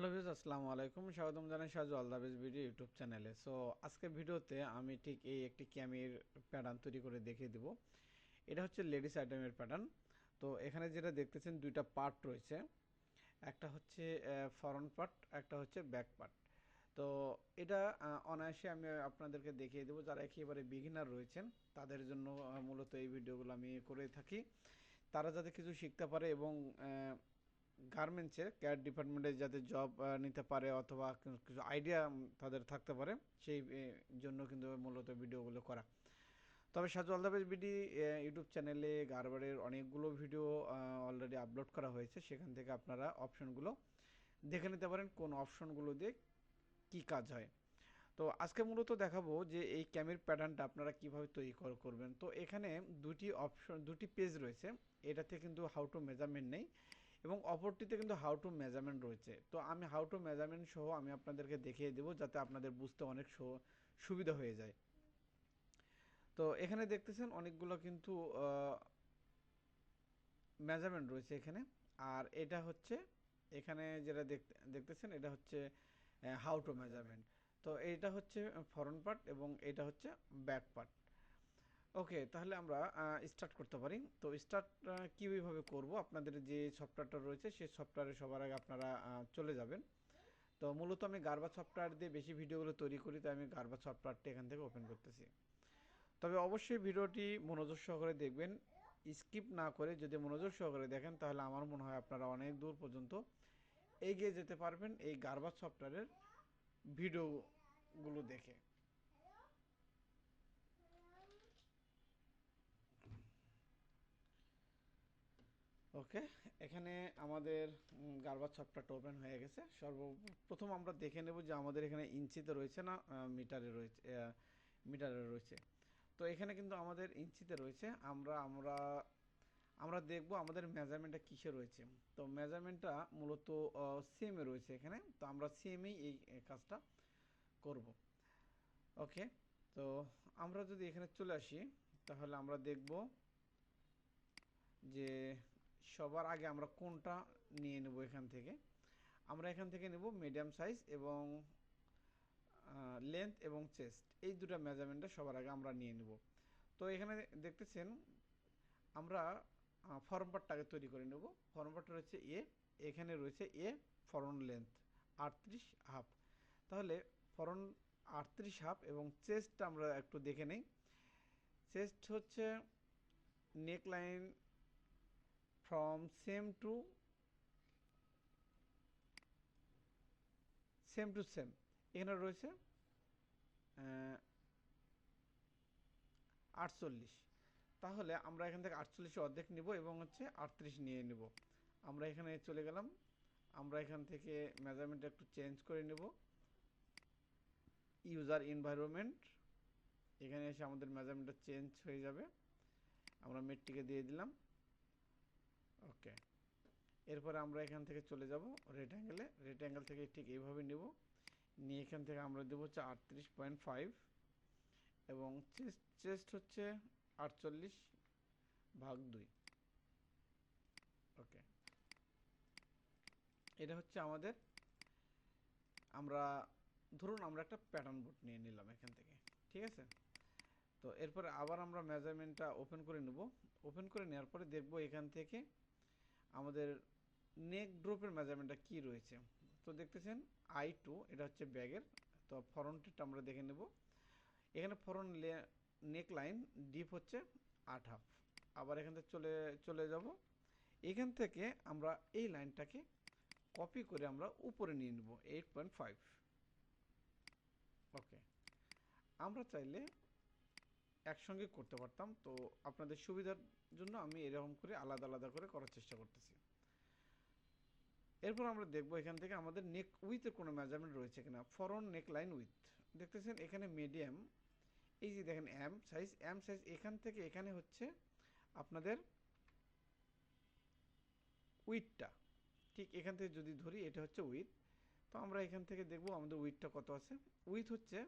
Hello views আসসালামু আলাইকুম। স্বাগতম জানাই সাজু আল্লাহাবিজ ভিডিও ইউটিউব চ্যানেলে সো আজকে ভিডিওতে আমি ঠিক এই একটি ক্যামির প্যাটার্ন তৈরি করে দেখিয়ে দিব। এটা হচ্ছে লেডিস আইটেমের প্যাটার্ন তো, এখানে যেটা দেখতেছেন, দুইটা পার্ট রয়েছে। একটা হচ্ছে ফরন্ট পার্ট একটা হচ্ছে ব্যাক পার্ট তো, এটা অনায়াসে আমি আপনাদেরকে দেখিয়ে দেবো। যারা একেবারে বিগিনার রয়েছেন, তাদের জন্য মূলত এই ভিডিওগুলো আমি করে থাকি। তারা যাতে কিছু শিখতে পারে এবং আহ, গার্মেন্টসের কেয়ার ডিপার্টমেন্টে যাতে জব নিতে পারে অথবা কিছু আইডিয়া তাদের থাকতে পারে সেই জন্য কিন্তু মূলত ভিডিওগুলো করা। তবে সাজু আলদাবেজ বিডি ইউটিউব চ্যানেলে গারবারের অনেকগুলো ভিডিও অলরেডি আপলোড করা হয়েছে। সেখান থেকে আপনারা অপশনগুলো দেখে নিতে পারেন কোন অপশনগুলো দিয়ে কী কাজ হয়। তো আজকে মূলত দেখাবো যে এই ক্যামের প্যাটার্নটা আপনারা কীভাবে তৈরি কর- করবেন। তো এখানে দুটি অপশন দুটি পেজ রয়েছে। এটাতে কিন্তু হাউ টু মেজারমেন্ট নেই। এবং অপরটিতে কিন্তু হাউ টু মেজারমেন্ট রয়েছে। তো আমি হাউ টু মেজারমেন্ট সহ আমি আপনাদেরকে দেখিয়ে দেবো যাতে আপনাদের বুঝতে অনেক সুবিধা হয়ে যায়। তো এখানে দেখতেছেন অনেকগুলো কিন্তু মেজারমেন্ট রয়েছে এখানে। আর এটা হচ্ছে, এখানে যেটা দেখতে দেখতেছেন এটা হচ্ছে হাউ টু মেজারমেন্ট তো এটা হচ্ছে ফরন্ট পার্ট এবং এটা হচ্ছে ব্যাক পার্ট ওকে, তাহলে আমরা স্টার্ট করতে পারি। তো স্টার্ট কীভাবে করব? আপনাদের যে সফটওয়্যারটা রয়েছে সেই সফটওয়্যারে সবার আগে আপনারা চলে যাবেন। তো মূলত আমি গারবা সফটওয়্যার দিয়ে বেশি ভিডিওগুলো তৈরি করি, তাই আমি গারবা সফটওয়্যারটা এখান থেকে ওপেন করতেছি। তবে অবশ্যই ভিডিওটি মনোযোগ সহকারে দেখবেন। স্কিপ না করে যদি মনোযোগ সহকারে দেখেন, তাহলে আমার মনে হয় আপনারা অনেক দূর পর্যন্ত এগিয়ে যেতে পারবেন এই গারবা সফটওয়্যারের ভিডিওগুলো দেখে। ওকে, এখানে আমাদের গারবার সফটওয়্যারটা ওপেন হয়ে গেছে। সর্বপ্রথম আমরা দেখে নেব যে আমাদের এখানে ইঞ্চিতে রয়েছে না মিটারে রয়েছে মিটারে রয়েছে। তো এখানে কিন্তু আমাদের ইঞ্চিতে রয়েছে। আমরা আমরা আমরা দেখব আমাদের মেজারমেন্টটা কিসে রয়েছে। তো মেজারমেন্টটা মূলত সিএমে রয়েছে এখানে। তো আমরা সিএমেই এই কাজটা করব। ওকে, তো আমরা যদি এখানে চলে আসি, তাহলে আমরা দেখব যে সবার আগে আমরা কোনটা নিয়ে নেব এখান থেকে? আমরা এখান থেকে নেব মিডিয়াম সাইজ এবং লেন্থ এবং চেস্ট এই দুটো মেজারমেন্টটা সবার আগে আমরা নিয়ে নেব। তো এখানে দেখতেছেন, আমরা ফর্ম পার্টটাকে তৈরি করে নেব। ফর্ম পার্টটা রয়েছে এ এখানে রয়েছে এ ফরন লেন্থ আটত্রিশ হাফ তাহলে ফরন আটত্রিশ হাফ এবং চেস্টটা আমরা একটু দেখে নেই। চেস্ট হচ্ছে neck line from same to same to same এখানে রয়েছে আটচল্লিশ। তাহলে আমরা এখান থেকে আটচল্লিশে অর্ধেক নিব এবং হচ্ছে আটত্রিশ নিয়ে নেব। আমরা এখানে চলে গেলাম। আমরা এখান থেকে মেজারমেন্ট একটু চেঞ্জ করে নেব। ইউজার এনভায়রনমেন্ট এখানে এসে আমাদের মেজারমেন্টটা চেঞ্জ হয়ে যাবে। আমরা মেট্রিকে দিয়ে দিলাম। ওকে এরপরে আমরা এখান থেকে চলে যাব রেড অ্যাঙ্গেলে রেড অ্যাঙ্গেল থেকে ঠিক এইভাবে নেব। নিয়ে এখান থেকে আমরা দেবো হচ্ছে আটত্রিশ পয়েন্ট ফাইভ এবং চেস্ট চেস্ট হচ্ছে আটচল্লিশ ভাগ দুই। ওকে এটা হচ্ছে আমাদের, আমরা, ধরুন আমরা একটা প্যাটার্ন বোর্ড নিয়ে নিলাম এখান থেকে, ঠিক আছে? তো এরপরে আবার আমরা মেজারমেন্টটা ওপেন করে নেব। ওপেন করে নেওয়ার পরে দেখব এখান থেকে আমাদের নেক ড্রপের মেজারমেন্টটা কি রয়েছে? তো দেখতেছেন আই টু এটা হচ্ছে ব্যাগের। তো ফরন্টেরটা আমরা দেখে নেব। এখানে ফরন্ট নেক লাইন ডিপ হচ্ছে আট হাফ আবার এখান থেকে চলে চলে যাব। এখান থেকে আমরা এই লাইনটাকে কপি করে আমরা উপরে নিয়ে নেব এইট পয়েন্ট ফাইভ ওকে আমরা চাইলে একসঙ্গে করতে পারতাম। তো আপনাদের সুবিধার জন্য আমি এরকম করে আলাদা আলাদা করে করার চেষ্টা করতেছি। এরপর আমরা দেখব এখান থেকে আমাদের নেক উইথের কোনো মেজারমেন্ট রয়েছে কিনা। ফরন নেক লাইন উইথ দেখতেছেন এখানে মিডিয়াম এই যে দেখেন এম সাইজ এম সাইজ এখান থেকে এখানে হচ্ছে আপনাদের উইথটা ঠিক এখান থেকে যদি ধরি, এটা হচ্ছে উইথ তো আমরা এখান থেকে দেখব আমাদের উইথটা কত আছে। উইথ হচ্ছে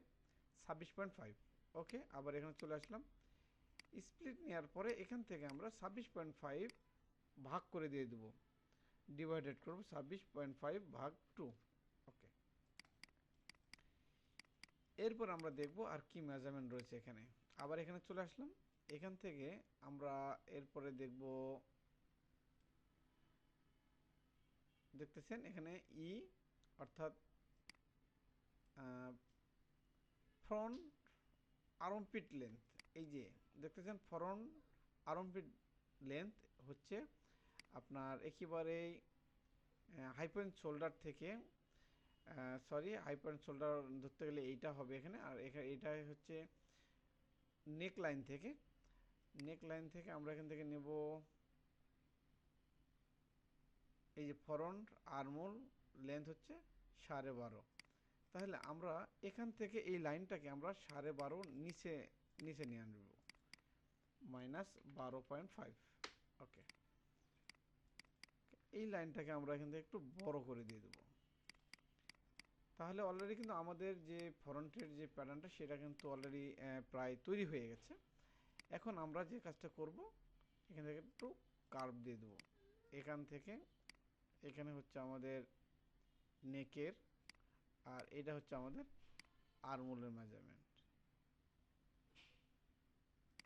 ছাব্বিশ পয়েন্ট ফাইভ ওকে, আবার এখানে চলে আসলাম। স্প্লিট নেওয়ার পরে এখান থেকে আমরা ছাব্বিশ পয়েন্ট ফাইভ ভাগ করে দিয়ে দেবো। ডিভাইডেড করব ছাব্বিশ পয়েন্ট ফাইভ ভাগ টু ওকে। এরপর আমরা দেখব আর কি মেজারমেন্ট রয়েছে এখানে। আবার এখানে চলে আসলাম। এখান থেকে আমরা এরপরে দেখব, দেখতেছেন এখানে ই অর্থাৎ ফ্রন্ট আরমপিট লেন্থ এই যে, দেখতেছেন ফ্রন্ট আরমপিট লেন্থ হচ্ছে আপনার একেবারে হাই পয়েন্ট শোল্ডার থেকে সরি হাই পয়েন্ট শোল্ডার ধরতে গেলে এইটা হবে এখানে, আর এখানে এটা হচ্ছে নেক লাইন থেকে। নেক লাইন থেকে আমরা এখান থেকে নেব এই যে ফ্রন্ট আরমোল লেন্থ হচ্ছে সাড়ে বারো। তাহলে আমরা এখান থেকে এই লাইনটাকে আমরা সাড়ে বারো নিচে নিচে নিয়ে আনব। মাইনাস বারো পয়েন্ট ফাইভ। ওকে। এই লাইনটাকে আমরা এখান থেকে একটু বড় করে দিয়ে দেবো। তাহলে অলরেডি কিন্তু আমাদের যে ফ্রন্টের যে প্যাটার্নটা সেটা কিন্তু অলরেডি প্রায় তৈরি হয়ে গেছে। এখন আমরা যে কাজটা করব, এখান থেকে একটু কার্ভ দিয়ে দেবো। এখান থেকে, এখানে হচ্ছে আমাদের নেকের আর এটা হচ্ছে আমাদের আরমোলের মেজারমেন্ট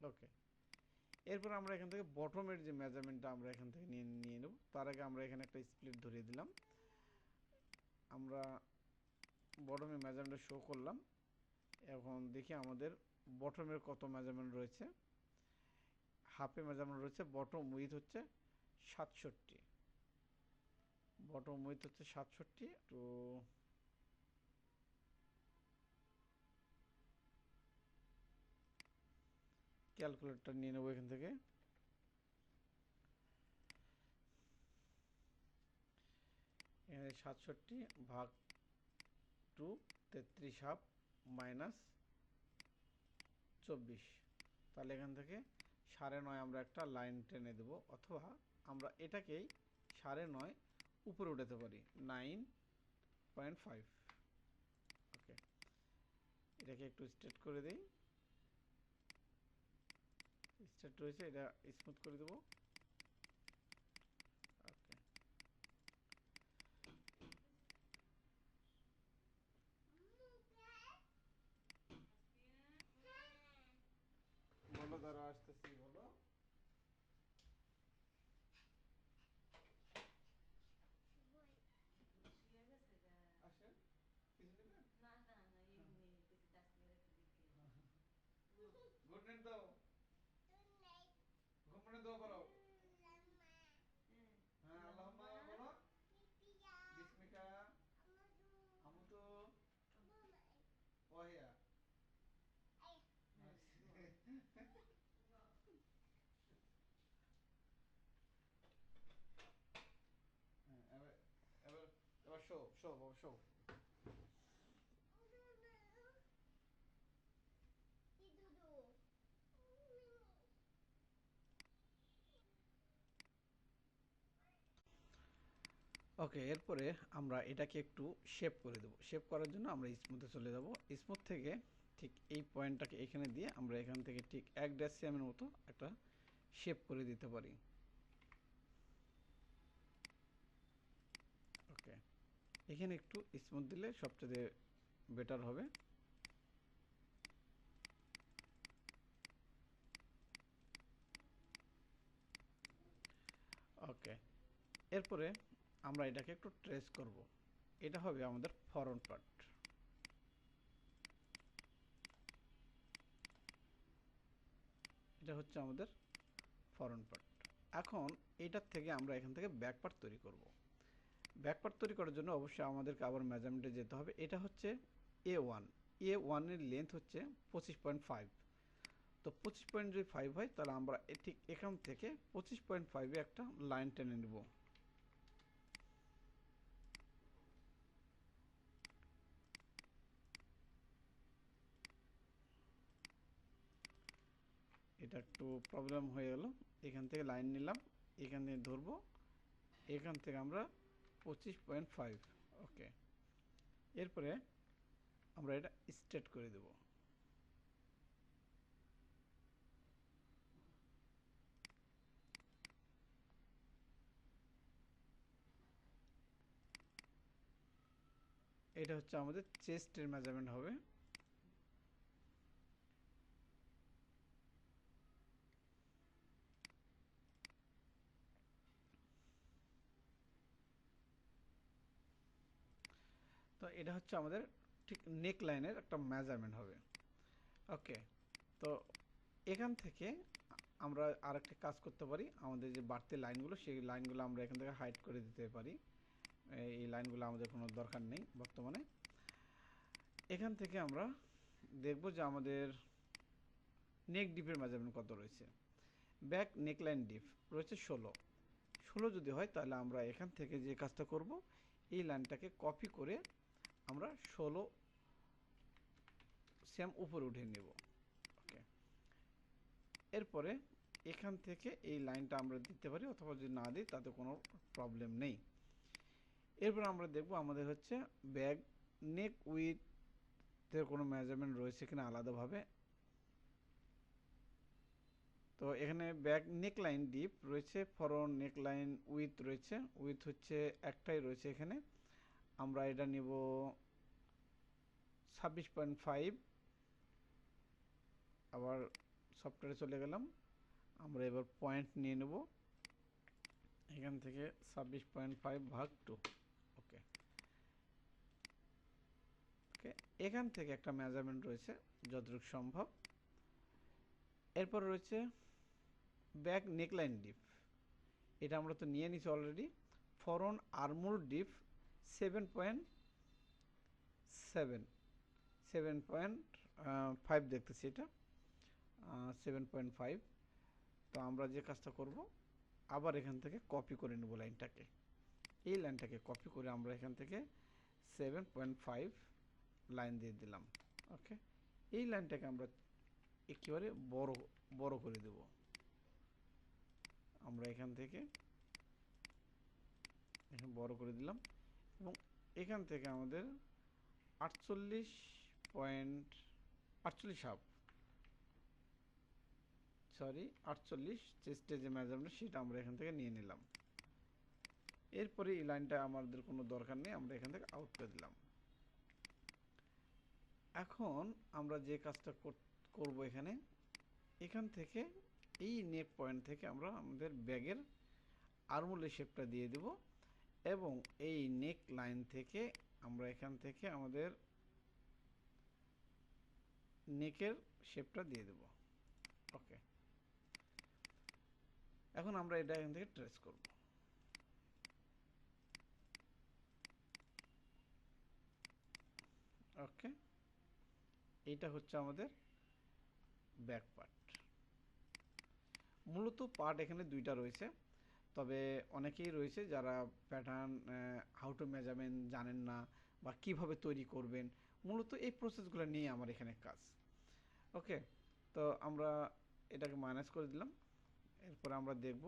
ওকে এরপর আমরা এখান থেকে বটমের যে মেজারমেন্টটা আমরা এখান থেকে নিয়ে নিয়ে নেব। তার আগে আমরা এখানে একটা স্প্লিট ধরিয়ে দিলাম। আমরা বটমের মেজারমেন্ট শো করলাম। এখন দেখি আমাদের বটমের কত মেজারমেন্ট রয়েছে। হাফে মেজারমেন্ট রয়েছে বটম উইথ হচ্ছে সাতষট্টি। বটম উইথ হচ্ছে সাতষট্টি, তো ক্যালকুলেটর নিয়ে নেব এখান থেকে। এখানে সাতষট্টি ভাগ টু তেত্রিশ হাফ মাইনাস চব্বিশ। তাহলে এখান থেকে সাড়ে নয় আমরা একটা লাইন টেনে দেব, অথবা আমরা এটাকেই সাড়ে নয় উপরে উঠাতে পারি, নাইন পয়েন্ট ফাইভ। ওকে, এটাকে একটু স্ট্রেট করে দিই। স্ট্রেট রয়েছে এটা স্মুথ করে দেবো। শো বাবা ওকে এরপরে আমরা এটাকে একটু শেপ করে দেবো। শেপ করার জন্য আমরা স্মুথে চলে যাব। স্মুথ থেকে ঠিক এই পয়েন্টটাকে এখানে দিয়ে আমরা এখান থেকে ঠিক এক ড্যাশ সিএমের মতো একটা শেপ করে দিতে পারি ওকে এখানে একটু স্মুথ দিলে সবচেয়ে বেটার হবে। ওকে এরপরে আমরা এটাকে একটু ট্রেস করব। এটা হবে আমাদের ফরন পার্ট। এটা হচ্ছে আমাদের ফরন পার্ট। এখন এটার থেকে আমরা এখান থেকে ব্যাক পার্ট তৈরি করব। ব্যাক পার্ট তৈরি করার জন্য অবশ্যই আমাদেরকে আবার মেজারমেন্টে যেতে হবে। এটা হচ্ছে এ ওয়ান এ ওয়ানের লেন্থ হচ্ছে পঁচিশ পয়েন্ট ফাইভ তো পঁচিশ পয়েন্ট যদি ফাইভ হয়, তাহলে আমরা ঠিক এখান থেকে পঁচিশ পয়েন্ট ফাইভে একটা লাইন টেনে নেব। এটা একটু প্রবলেম হয়ে গেল। এখান থেকে লাইন নিলাম। এখান থেকে ধরবো। এখান থেকে আমরা পঁচিশ পয়েন্ট ফাইভ। ওকে। এরপরে আমরা এটা স্টেট করে দেব। এটা হচ্ছে আমাদের চেস্টের মেজারমেন্ট হবে। এটা হচ্ছে আমাদের ঠিক নেক লাইনের একটা মেজারমেন্ট হবে। ওকে তো এখান থেকে আমরা আরেকটা কাজ করতে পারি। আমাদের যে বাড়তি লাইনগুলো সেই লাইনগুলো আমরা এখান থেকে হাইড করে দিতে পারি। এই লাইনগুলো আমাদের কোনো দরকার নেই বর্তমানে। এখান থেকে আমরা দেখব যে আমাদের নেক ডিপের মেজারমেন্ট কত রয়েছে। ব্যাক নেকলাইন ডিপ রয়েছে ষোলো। ষোলো যদি হয়, তাহলে আমরা এখান থেকে যে কাজটা করব, এই লাইনটাকে কপি করে আমরা ষোলো সেম উপরে উঠে নেব। ওকে এরপরে এখান থেকে এই লাইনটা আমরা দিতে পারি, অথবা যদি না দিই তাতে কোনো প্রবলেম নেই। এরপর আমরা দেখব আমাদের হচ্ছে ব্যাগ নেক উইথের কোনো মেজারমেন্ট রয়েছে কিনা আলাদাভাবে। তো এখানে ব্যাক নেকলাইন ডিপ রয়েছে ফরন নেকলাইন উইথ রয়েছে উইথ হচ্ছে একটাই রয়েছে এখানে। আমরা এটা নিব ছাব্বিশ পয়েন্ট ফাইভ। আবার সফটওয়্যারে চলে গেলাম। আমরা এবার পয়েন্ট নিয়ে নেব। এখান থেকে ছাব্বিশ পয়েন্ট ফাইভ ভাগ টু ওকে ওকে এখান থেকে একটা মেজারমেন্ট রয়েছে, যতটুকু সম্ভব। এরপর রয়েছে ব্যাক নেকলাইন ডিপ এটা আমরা তো নিয়ে নিছি already front armhole deep seven point seven seven point five দেখতেছি এটা সেভেন পয়েন্ট ফাইভ তো আমরা যে কাজটা করব, আবার এখান থেকে কপি করে নেব লাইনটাকে। এই লাইনটাকে কপি করে আমরা এখান থেকে সেভেন পয়েন্ট ফাইভ লাইন দিয়ে দিলাম ওকে এই লাইনটাকে আমরা একেবারে বড় বড় করে দেব। আমরা এখান থেকে, এখানে বড় করে দিলাম। এবং এখান থেকে আমাদের আটচল্লিশ পয়েন্ট, আটচল্লিশ হাফ। সরি, আটচল্লিশ যে মেজারমেন্ট সেটা আমরা এখান থেকে নিয়ে নিলাম। এরপরে এই লাইনটা আমাদের কোনো দরকার নেই, আমরা এখান থেকে আউট করে দিলাম। এখন আমরা যে কাজটা করব এখানে, এখান থেকে এই নেক পয়েন্ট থেকে আমরা আমাদের ব্যাগের আরমুলের শেপটা দিয়ে দেব। এবং এই নেক লাইন থেকে আমরা এখান থেকে আমাদের নেকের শেপটা দিয়ে দেব। ওকে এখন আমরা এটা এখান থেকে ট্রেস করব। ওকে এইটা হচ্ছে আমাদের ব্যাক পার্ট মূলত পার্ট এখানে দুইটা রয়েছে। তবে অনেকেই রয়েছে যারা প্যাটার্ন হাউ টু মেজারমেন্ট জানেন না বা কীভাবে তৈরি করবেন। মূলত এই প্রসেসগুলো নিয়ে আমার এখানে কাজ। ওকে তো আমরা এটাকে মাইনাস করে দিলাম। এরপর আমরা দেখব।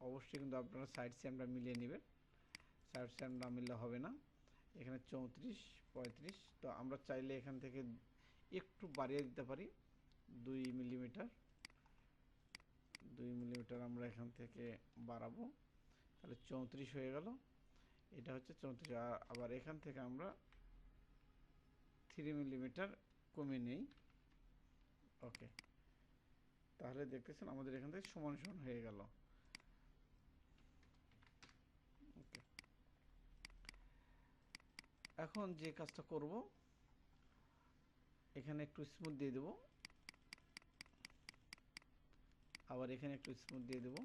অবশ্যই কিন্তু আপনারা সাইড স্যামটা মিলিয়ে নেবেন। সাইড স্যাম না মিললে হবে না। এখানে চৌত্রিশ, পঁয়ত্রিশ। তো আমরা চাইলে এখান থেকে একটু বাড়িয়ে দিতে পারি। দুই মিলিমিটার দুই মিলিমিটার আমরা এখান থেকে বাড়াবো। তাহলে চৌত্রিশ হয়ে গেল। এটা হচ্ছে চৌত্রিশ। আবার এখান থেকে আমরা থ্রি মিলিমিটার কমে নেই। ওকে। তাহলে দেখতেছেন আমাদের এখান থেকে সমান সমান হয়ে গেল। ওকে। এখন যে কাজটা করব, এখানে একটু স্মুথ দিয়ে দেব। আবার এখানে একটু স্মুথ দিয়ে দেব।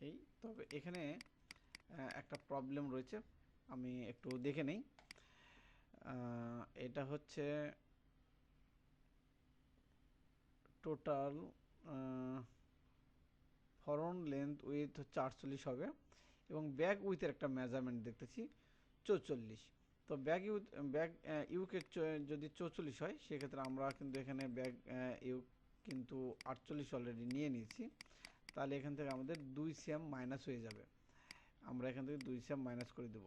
এই, তবে এখানে একটা প্রবলেম রয়েছে, আমি একটু দেখে নেই। এটা হচ্ছে টোটাল ফরন লেন্থ উইথ চারচল্লিশ হবে এবং ব্যাগ উইথের একটা মেজারমেন্ট দেখতেছি, চৌচল্লিশ। তো ব্যাগ ইউ, ব্যাগ ইউকে যদি চৌচল্লিশ হয়, সেক্ষেত্রে আমরা কিন্তু এখানে ব্যাগ ইউ কিন্তু আটচল্লিশ অলরেডি নিয়ে নিয়েছি। তাহলে এখান থেকে আমাদের দুই সিএম মাইনাস হয়ে যাবে। আমরা এখান থেকে দুই সিএম মাইনাস করে দেব।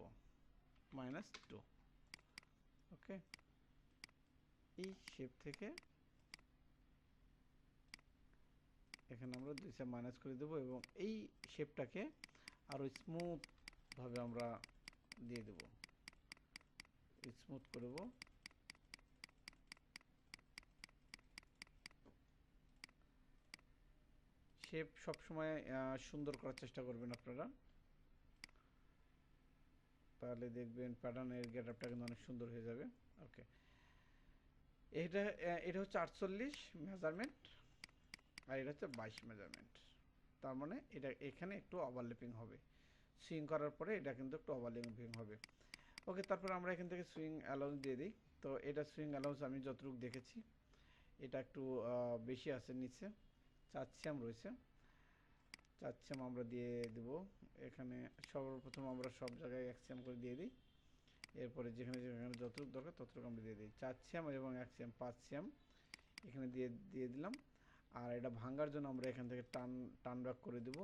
মাইনাস টু ওকে এই শেপ থেকে এখানে আমরা দুই সিএম মাইনাস করে দেব এবং এই শেপটাকে আরও স্মুথভাবে আমরা দিয়ে দেব। স্মুথ করব শেপ সবসময় সুন্দর করার চেষ্টা করবেন আপনারা। তাহলে দেখবেন প্যাটার্নের গেট আপটা কিন্তু অনেক সুন্দর হয়ে যাবে। ওকে এটা এটা হচ্ছে আটচল্লিশ মেজারমেন্ট আর এটা হচ্ছে বাইশ মেজারমেন্ট তার মানে এটা, এখানে একটু ওভারল্যাপিং হবে। সুইং করার পরে এটা কিন্তু একটু ওভারল্যাপিং হবে। ওকে তারপর আমরা এখান থেকে সুইং অ্যালাউন্স দিয়ে দিই। তো এটা সুইং অ্যালাউন্স আমি যতটুকু দেখেছি, এটা একটু বেশি আছে নিচে। সিএম রয়েছে। সিএম আমরা দিয়ে দেব। এখানে সর্বপ্রথম আমরা সব জায়গায় এক সিএম করে দিয়ে দিই। এরপরে যেখানে যেখানে যতটুকু দরকার ততটুকু আমরা দিয়ে দিই। সিএম এবং এক সিএম পাঁচ সিএম এখানে দিয়ে দিয়ে দিলাম। আর এটা ভাঙার জন্য আমরা এখান থেকে টান টান ব্যাক করে দেব।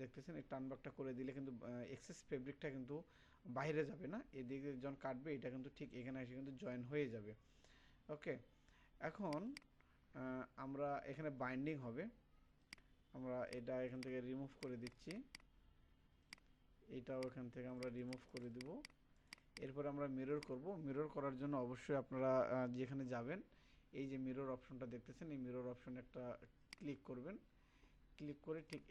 দেখতেছেন এই টান ব্যাকটা করে দিলে কিন্তু এক্সেস ফেব্রিকটা কিন্তু বাইরে যাবে না, এদিকে যখন কাটবে, এটা কিন্তু ঠিক এখানে এসে কিন্তু জয়েন হয়ে যাবে। ওকে এখন আমরা এখানে বাইন্ডিং হবে। আমরা এটা এখান থেকে রিমুভ করে দিচ্ছি। এটাও এখান থেকে আমরা রিমুভ করে দেব। এরপর আমরা মিরর করব। মিরর করার জন্য অবশ্যই আপনারা যেখানে যাবেন, এই যে মিরর অপশনটা দেখতেছেন, এই মিরর অপশনে একটা ক্লিক করবেন। ক্লিক করে ঠিক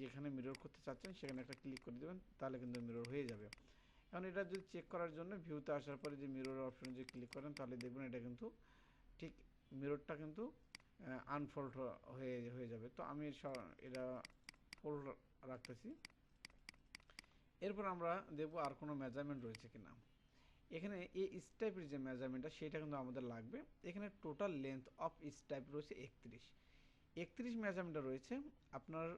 যেখানে মিরর করতে চাচ্ছেন, সেখানে একটা ক্লিক করে দেবেন, তাহলে কিন্তু মিরর হয়ে যাবে। এখন এটা যদি চেক করার জন্য ভিউতে আসার পরে যে মিরর অপশনে যদি ক্লিক করেন, তাহলে দেখবেন এটা কিন্তু ঠিক মিররটা কিন্তু আনফোল্ড হয়ে হয়ে যাবে। তো আমি এটা ফোল্ড রাখতেছি। এরপর আমরা দেখব আর কোনো মেজারমেন্ট রয়েছে কিনা। এখানে এই স্টাইপের যে মেজারমেন্টটা সেটা কিন্তু আমাদের লাগবে। এখানে টোটাল লেন্থ অফ স্টাইপ রয়েছে একত্রিশ। একত্রিশ মেজারমেন্টটা রয়েছে। আপনার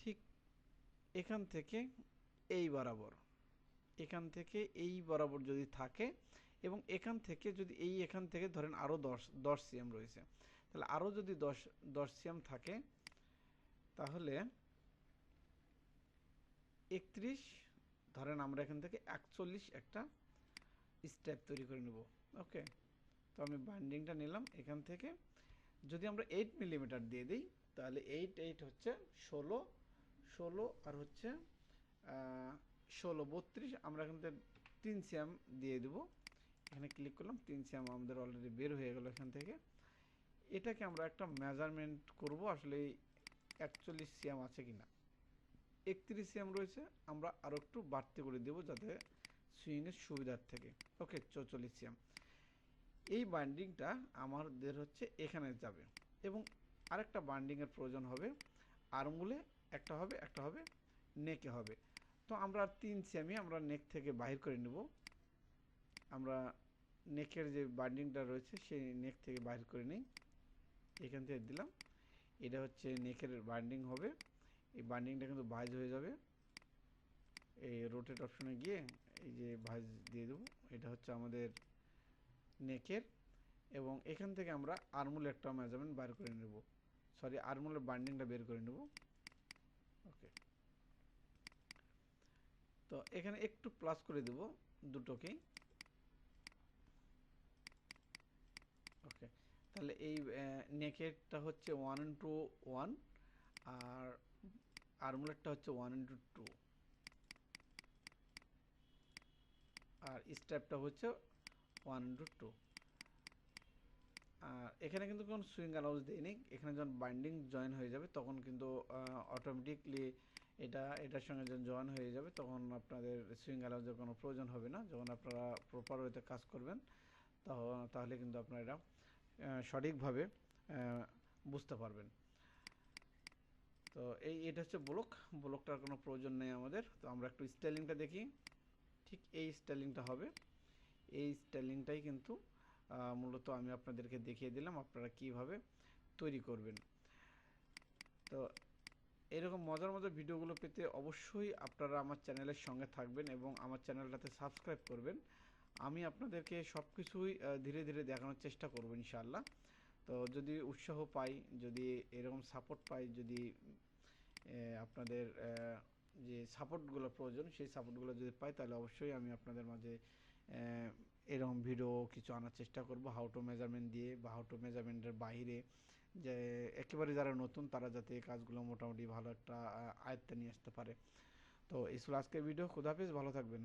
ঠিক এখান থেকে এই বরাবর, এখান থেকে এই বরাবর যদি থাকে এবং এখান থেকে যদি এই এখান থেকে ধরেন আরও দশ দশ সিএম রয়েছে। তাহলে আরও যদি দশ দশ সিএম থাকে, তাহলে একত্রিশ, ধরেন আমরা এখান থেকে একচল্লিশ একটা স্টেপ তৈরি করে নেব। ওকে তো আমি বাইন্ডিংটা নিলাম এখান থেকে। যদি আমরা এইট মিলিমিটার দিয়ে দিই, তাহলে এইট এইট হচ্ছে ষোলো ষোলো আর হচ্ছে ষোলো, বত্রিশ, আমরা এখান থেকে তিন সিএম দিয়ে দেবো। এখানে ক্লিক করলাম, তিন সিএম আমাদের অলরেডি বের হয়ে গেল এখান থেকে। এটাকে আমরা একটা মেজারমেন্ট করব, আসলে একচল্লিশ সিএম আছে কি না একত্রিশ সিএম রয়েছে, আমরা আরও একটু বাড়তি করে দেবো যাতে সুইংয়ের সুবিধার থেকে। ওকে চৌচল্লিশ সিএম এই বাইন্ডিংটা আমাদের হচ্ছে এখানে যাবে এবং আরেকটা বাইন্ডিংয়ের প্রয়োজন হবে। আরমুলে একটা হবে একটা হবে নেকে হবে। তো আমরা তিন সিএমই আমরা নেক থেকে বাহির করে নেব। আমরা নেকের যে বাইন্ডিংটা রয়েছে সেই নেক থেকে বাহির করে নিই। এখান থেকে দিলাম। এটা হচ্ছে নেকের বাইন্ডিং হবে। এই বাইন্ডিংটা কিন্তু ভাইজ হয়ে যাবে। এই রোটেট অপশনে গিয়ে এই যে ভাইজ দিয়ে দেবো। এটা হচ্ছে আমাদের নেকের এবং এখান থেকে আমরা আরমুল একটা মেজারমেন্ট বার করে নেব। সরি আরমুলের বাইন্ডিংটা বের করে নেব। ওকে তো এখানে একটু প্লাস করে দেব দুটোকেই। ওকে তাহলে এই নেকেরটা হচ্ছে ওয়ান ইন্টু ওয়ান আর আর্মুলেটটা হচ্ছে ওয়ান ইন্টু টু আর স্টেপটা হচ্ছে ওয়ান টু এখানে কিন্তু কোনো সুইং অ্যালাউন্স দেয়নি এখানে যখন বাইন্ডিং জয়েন হয়ে যাবে, তখন কিন্তু অটোমেটিকলি এটা, এটার সঙ্গে যখন জয়েন হয়ে যাবে, তখন আপনাদের সুইং অ্যালাউন্সের কোনো প্রয়োজন হবে না। যখন আপনারা প্রপার ওয়েতে কাজ করবেন তখন তাহলে কিন্তু আপনারা এটা সঠিকভাবে বুঝতে পারবেন। তো এই, এটা হচ্ছে ব্লক ব্লকটার কোনো প্রয়োজন নেই আমাদের। তো আমরা একটু স্টাইলিংটা দেখি। ঠিক এই স্টাইলিংটা হবে। এই স্টাইলিংটাই কিন্তু মূলত আমি আপনাদেরকে দেখিয়ে দিলাম আপনারা কীভাবে তৈরি করবেন। তো এরকম মজার মজার ভিডিওগুলো পেতে অবশ্যই আপনারা আমার চ্যানেলের সঙ্গে থাকবেন এবং আমার চ্যানেলটাতে সাবস্ক্রাইব করবেন। আমি আপনাদেরকে সব কিছুই ধীরে ধীরে দেখানোর চেষ্টা করব ইনশাআল্লাহ। তো যদি উৎসাহ পাই, যদি এরকম সাপোর্ট পাই, যদি আপনাদের যে সাপোর্টগুলো প্রয়োজন, সেই সাপোর্টগুলো যদি পাই, তাহলে অবশ্যই আমি আপনাদের মাঝে এরকম ভিডিও কিছু আনার চেষ্টা করব। হাউ টু মেজারমেন্ট দিয়ে বা হাউ টু মেজারমেন্টের বাইরে যে একেবারে যারা নতুন, তারা যাতে এই কাজগুলো মোটামুটি ভালো একটা আয়ত্তে নিয়ে আসতে পারে। তো এই ছিল আজকের ভিডিও খুদাফিজ ভালো থাকবেন।